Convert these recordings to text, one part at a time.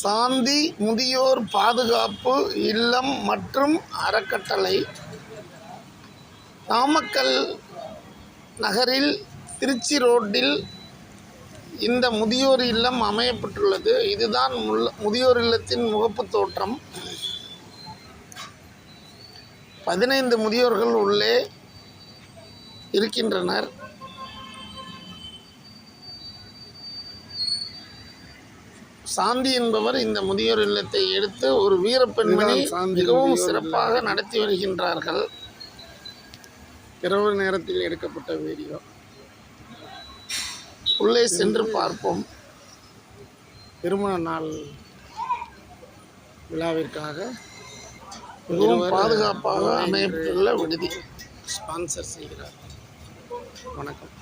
சாந்தி முதியோர் பாதுகாப்பு இல்லம் மற்றும் அறக்கட்டளை. நாமக்கல் நகரில் திருச்சி ரோட்டில் இந்த முதியோர் இல்லம் அமையப்பட்டுள்ளது. இதுதான் முல் முதியோர் இல்லத்தின் முகப்பு தோற்றம். பதினைந்து முதியோர்கள் உள்ளே இருக்கின்றனர். சாந்தி என்பவர் இந்த முதியோர் இல்லத்தை எடுத்து ஒரு வீரப்பெண்மணி மிகவும் சிறப்பாக நடத்தி வருகின்றார்கள். இரவு நேரத்தில் எடுக்கப்பட்ட வீடியோ. உள்ளே சென்று பார்ப்போம். திருமண நாள் விழாவிற்காக மிகவும் பாதுகாப்பாக அமையப்பட்டுள்ள விடுதி. ஸ்பான்சர் செய்கிறார். வணக்கம்.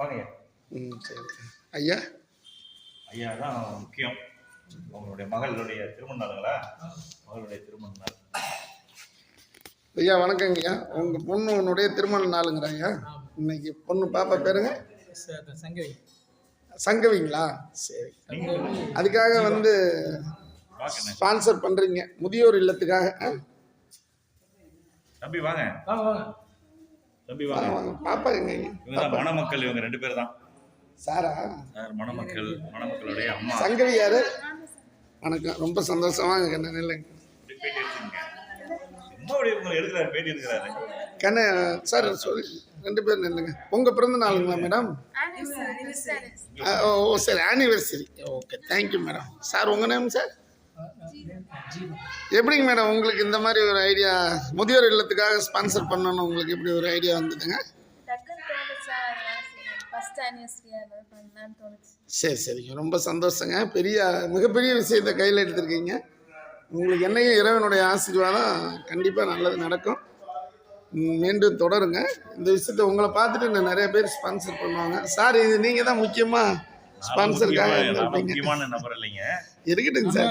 வாங்க ம் சரி ஐயா? ஐயா தான் முக்கியம். உங்களுடைய மகளுடைய திருமண நாளுங்களா மகளுடைய திருமண நாள் ஐயா வணக்கங்க ஐயா உங்கள் பொண்ணு உன்னுடைய திருமண நாளுங்கிற ஐயா? இன்னைக்கு பொண்ணு பாப்பா பேருங்க? சங்கவி. சங்கவிங்களா? சரி. அதுக்காக வந்து ஸ்பான்சர் பண்ணுறீங்க முதியோர் இல்லத்துக்காக? தம்பி வாங்க. தம்பி வாங்க, வாங்க வாங்க. பாப்பா எங்க இவங்க தான் மணமக்கள் இவங்க ரெண்டு பேர் தான் சாரா? சார் மணமக்கள் மணமக்களுடைய அம்மா. சங்கவி யாரு? வணக்கம். ரொம்ப சந்தோஷமா கண்ணு நில்லுங்க கண்ணு சார் சொல்லி ரெண்டு பேர் நில்லுங்க. உங்க பிறந்த நாளுங்களா மேடம் ஓ ஓ, சரி anniversary okay thank you madam sir உங்கள் நேம் சார் எப்படிங்க மேடம் உங்களுக்கு இந்த மாதிரி ஒரு ஐடியா முதியோர் இல்லத்துக்காக ஸ்பான்சர் பண்ணணும் உங்களுக்கு எப்படி ஒரு ஐடியா வந்ததுங்க? சரி சரிங்க ரொம்ப சந்தோஷங்க. பெரிய மிகப்பெரிய விஷயத்தை கையில் எடுத்திருக்கீங்க. உங்களுக்கு என்னையும் இறைவனுடைய ஆசீர்வாதம் கண்டிப்பாக நல்லது நடக்கும். மீண்டும் தொடருங்க. இந்த விஷயத்த உங்களை பார்த்துட்டு இன்னும் நிறைய பேர் ஸ்பான்சர் பண்ணுவாங்க. சார் இது நீங்கள் தான் முக்கியமாக முக்கியமான நபர் இல்லைங்க. இருக்கட்டுங்க சார்.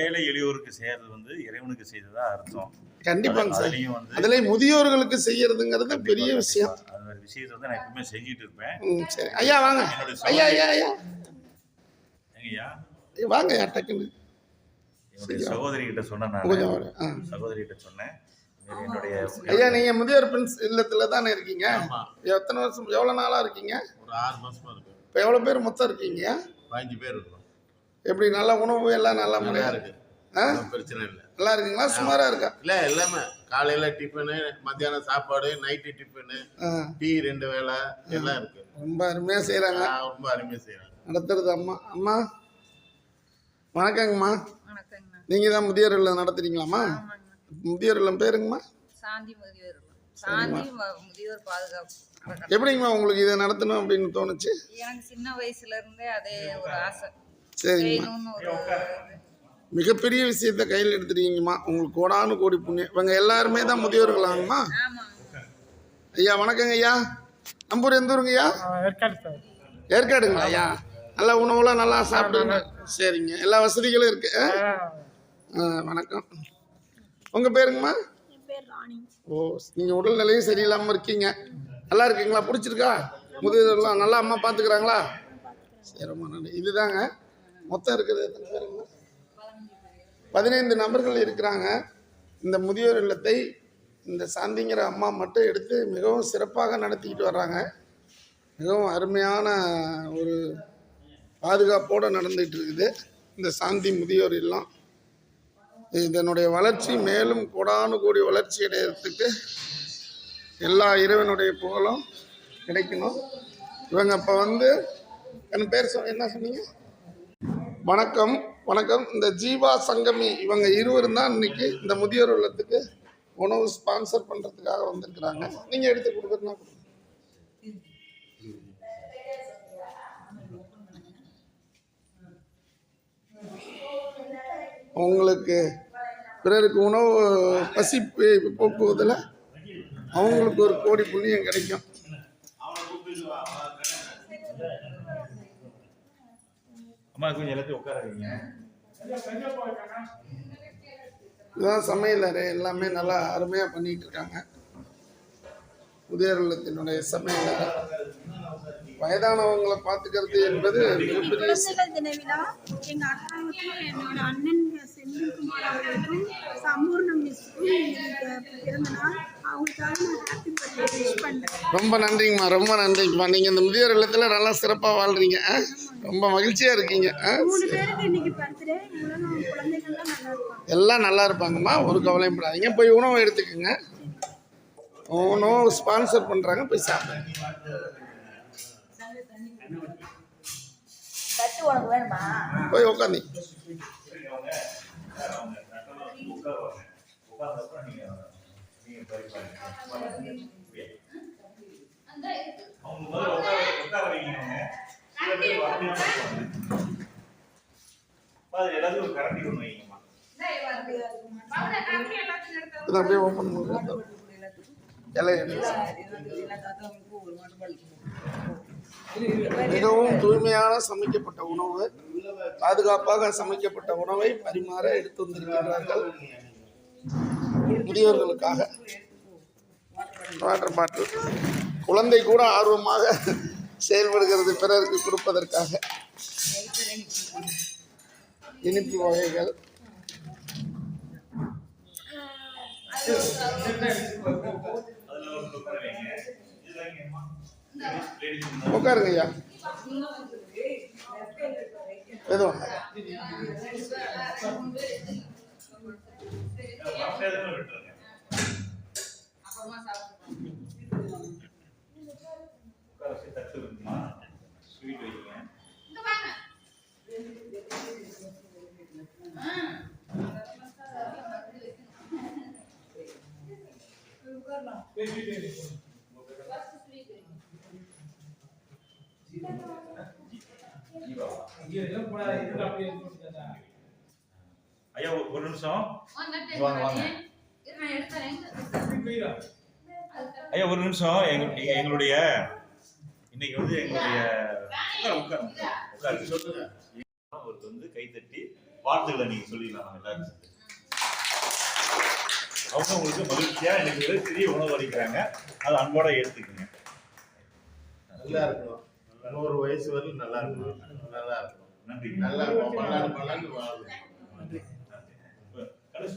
ஏழை எளியோருக்கு செய்யறது வந்து இறைவனுக்கு செய்ததா அர்த்தம். கண்டிப்பாங்க சார். அதுலேயும் முதியோர்களுக்கு செய்யறதுங்கிறது பெரிய விஷயம். அது மாதிரி விஷயத்தை வந்து நான் எப்பவுமே செஞ்சுட்டு இருப்பேன். சரி. ஐயா வாங்க. ஐயா ஐயா ஐயா. ஐயா, வாங்க ஐயா டக்குன்னு. என்னுடைய சகோதரி கிட்ட சொன்னேன் நான். சகோதரி கிட்ட சொன்னேன். என்னுடைய ஐயா நீங்கள் முதியோர் பெண் இல்லத்தில் தானே இருக்கீங்க எத்தனை வருஷம் எவ்வளோ நாளாக இருக்கீங்க? ஒரு ஆறு மாசமா இருக்கு. இப்போ எவ்வளோ பேர் மொத்தம் இருக்கீங்க? பதினஞ்சு பேர் இருக்கும். எப்படி நல்ல உணவு எல்லாம் நல்ல முறையாக இருக்கு. ஆ? பிரச்சனை இல்லை. நல்லா இருக்குங்களா? சுமாராக இருக்கா? இல்ல எல்லாமே. காலையில டிஃபனு மத்தியானம் சாப்பாடு நைட்டு டிஃபனு டீ ரெண்டு வேளை எல்லாம் இருக்கு. ரொம்ப அருமையாக செய்கிறாங்க ரொம்ப அருமையா செய்யறேன் நடத்துறது அம்மா. அம்மா வணக்கங்கம்மா. நீங்கள் தான் முதியோர் இல்லம் நடத்துறீங்களாம்மா? முதியோர் இல்லம் பேருங்கம்மா. சாந்தி முதியோர். சாந்தி முதியோர் பாதுகாப்பு. எப்படிங்கம்மா உங்களுக்கு இதை நடத்தணும் அப்படின்னு தோணுச்சு? எனக்கு சின்ன வயசுல இருந்தே அதே ஒரு ஆசை. சரிங்கம்மா. செய்யணும்னு ஒரு இது. மிகப்பெரிய விஷயத்த கையில் எடுத்துருக்கீங்கம்மா உங்களுக்கு கோடானு கோடி புண்ணியம். இவங்க எல்லாருமே தான் முதியோர்களாங்கம்மா. ஆமாங்க. ஐயா வணக்கங்க ஐயா. நம்பூர் எந்த ஊருங்க ஐயா? ஏற்காடு சார். ஏற்காடுங்களா ஐயா? நல்ல உணவுலாம் நல்லா சாப்பிடுங்க. சரிங்க. எல்லா வசதிகளும் இருக்கு. ஆ? ஆ, வணக்கம். உங்கள் பேருங்கம்மா? ஓ நீங்கள் உடல்நிலையும் சரியில்லாமல் இருக்கீங்க. நல்லா இருக்கீங்களா பிடிச்சிருக்கா? முதியோர்லாம் நல்லா அம்மா பார்த்துக்கிறாங்களா சரி நன்றி. இதுதாங்க. மொத்தம் இருக்கிறது எத்தனை பேருங்கம்மா பதினைந்து நபர்கள் இருக்கிறாங்க. இந்த முதியோர் இல்லத்தை இந்த சாந்திங்கிற அம்மா மட்டும் எடுத்து மிகவும் சிறப்பாக நடத்திக்கிட்டு வர்றாங்க. மிகவும் அருமையான ஒரு பாதுகாப்போடு நடந்துகிட்டு இருக்குது இந்த சாந்தி முதியோர் இல்லம். இதனுடைய வளர்ச்சி மேலும் கோடானு கோடி வளர்ச்சி அடையிறதுக்கு எல்லா இறைவனுடைய புகழும் கிடைக்கணும். இவங்க இப்போ வந்து என் பேர் சொ என்ன சொன்னீங்க? வணக்கம் வணக்கம். இந்த ஜீவா சங்கமி இவங்க இருவரும் தான் இன்னைக்கு இந்த முதியோர் உள்ளத்துக்கு உணவு ஸ்பான்சர் பண்ணுறதுக்காக வந்திருக்கிறாங்க. நீங்கள் எடுத்து கொடுக்குறதுனா கொடுங்க. உங்களுக்கு பிறருக்கு உணவு பசி போக்குவதில் அவங்களுக்கு ஒரு கோடி புண்ணியம் கிடைக்கும். இதுதான் சமையல் அறை. எல்லாமே நல்லா அருமையாக பண்ணிட்டு இருக்காங்க முதியோர் இல்லத்தினுடைய சமையல் அறை. வயதானவங்களை பார்த்துக்கிறது என்பது எங்க அக்காவுக்கும் என்னோட அண்ணன் செந்தில்குமார் அவர்களுக்கும் சம்பூர்ணம் மிஸ்க்கும் இன்னைக்கு பிறந்த நாள். ரொம்ப நன்றிங்கம்மா ரொம்ப நன்றிங்கம்மா. நீங்கள் இந்த முதியோர் இல்லத்தில் நல்லா சிறப்பாக வாழ்றீங்க ரொம்ப மகிழ்ச்சியாக இருக்கீங்க ஆ? எல்லாம் நல்லா இருப்பாங்கம்மா ஒரு கவலையும் படாதீங்க. போய் உணவு எடுத்துக்கோங்க. உணவு ஸ்பான்சர் பண்ணுறாங்க போய் சாப்பிடுங்க. போய் உட்காந்து அவங்க நீங்க அவங்க முதல்ல உட்கார உட்கார எல்லாத்தையும் ஒரு கரண்டி ஒன்று வைங்கம்மா இதை அப்படியே ஓப்பன் பண்ணுங்க மிகவும் தூய்மையான சமைக்கப்பட்ட உணவு பாதுகாப்பாக சமைக்கப்பட்ட உணவை பரிமாற எடுத்து வந்திருக்கிறார்கள். முதியோர்களுக்காக வாட்டர் பாட்டில் குழந்தை கூட ஆர்வமாக செயல்படுகிறது பிறருக்கு கொடுப்பதற்காக. இனிப்பு வகைகள். உட்காருங்கய்யா. உட்காருங்க ஐயா எதுவும் மற்றதும் விட்டுருங்க அப்புறமா சாப்பிடுவோம் உட்கார வச்சு தட்டு இருக்குமா ஸ்வீட் வைங்க ஐயா ஒரு- நிமிஷம். வாங்க வாங்க. ஐயா ஒரு நிமிஷம். எங்க எங்க- எங்களுடைய இன்னைக்கு வந்து எங்களுடைய உட்காரு, உட்காரு. சொல்லுங்க. அவருக்கு வந்து கைத்தட்டி வாழ்த்துக்களை நீங்க சொல்லிடலாம் நம்ம எல்லாரும். அவங்க உங்களுக்கு மகிழ்ச்சியா எனக்கு ஒரு சிறிய உணவு அளிக்கிறாங்க. அதை அன்போட எடுத்துக்கங்க நல்லா இருக்கணும். நூறு வயசு வரையும் நல்லா இருக்கணும். நல்லா இருக்கணும். நன்றி நல்லா பல்லாண்டு பல்லாண்டு வாழணும் கடைசி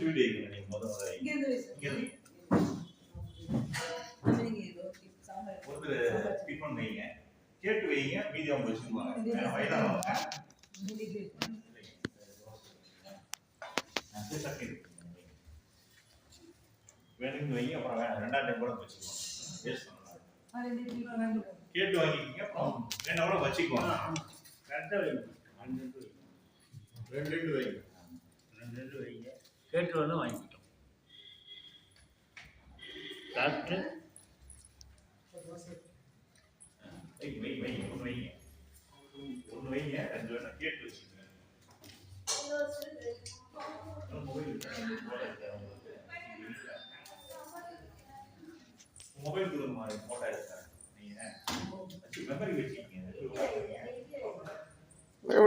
வீடு வைங்க நீங்க முத முத வைங்க. இங்க இருந்து. ஒருத்தர் டிஃபன் வைங்க. கேட்டு வைங்க. மீதி அவங்க வச்சுக்குவாங்க. வயதானவங்க. வேணும்னு வைங்க. அப்புறம் வேணாம். ரெண்டாம் டைம் கூட வச்சுக்குவாங்க. கேட்டு வாங்கிக்கிங்க. அப்புறம் வேணா கூட வச்சுக்குவாங்க. ரெண்டு ரெண்டு வைங்க. கேட்டு வந்து வாங்கிக்கிட்டோம். டாக்டர்? வைங்க வைங்க வைங்க ஒன்று வைங்க. ஒன்று வைங்க ரெண்டு வேணா கேட்டு வச்சுக்கோங்க. மொபைல் மொபைல் கொடுங்கம்மா போட்டோ எடுத்தேன் நீங்கள் மெமரி வச்சுக்கிங்க.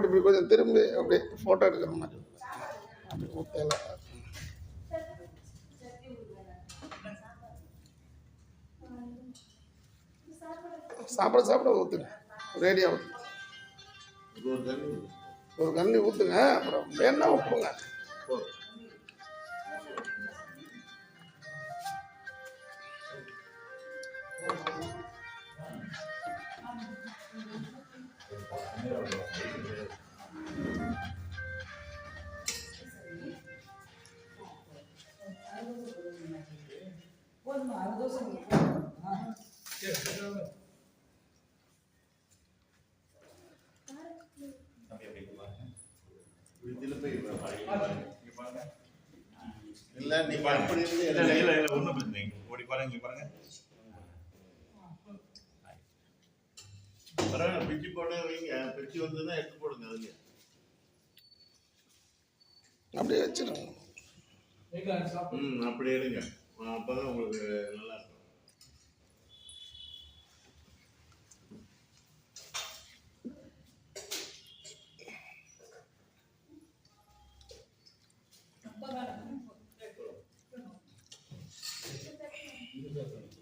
இப்படி கொஞ்சம் திரும்பி அப்படியே ஃபோட்டோ எடுக்கிற மாதிரி. அப்படி சாப்பிட சாப்பிட ஊற்றுங்க ரேடியா ஊற்றுங்க ஒரு தண்ணி கண்ணி ஊற்றுங்க அப்புறம் வேணா உப்புங்க Thank you. இல்ல நீங்க அப்படி இருந்து இல்ல இல்ல பிரச்சனை. ஓடி பாருங்க இங்க பாருங்க. பரவாயில்ல பிச்சு போட வைங்க. பிச்சு வந்ததுன்னா எடுத்து போடுங்க அதுல அப்படியே வச்சிருங்க. ம் அப்படி எடுங்க. அப்பதான் உங்களுக்கு நல்லா இருக்கும்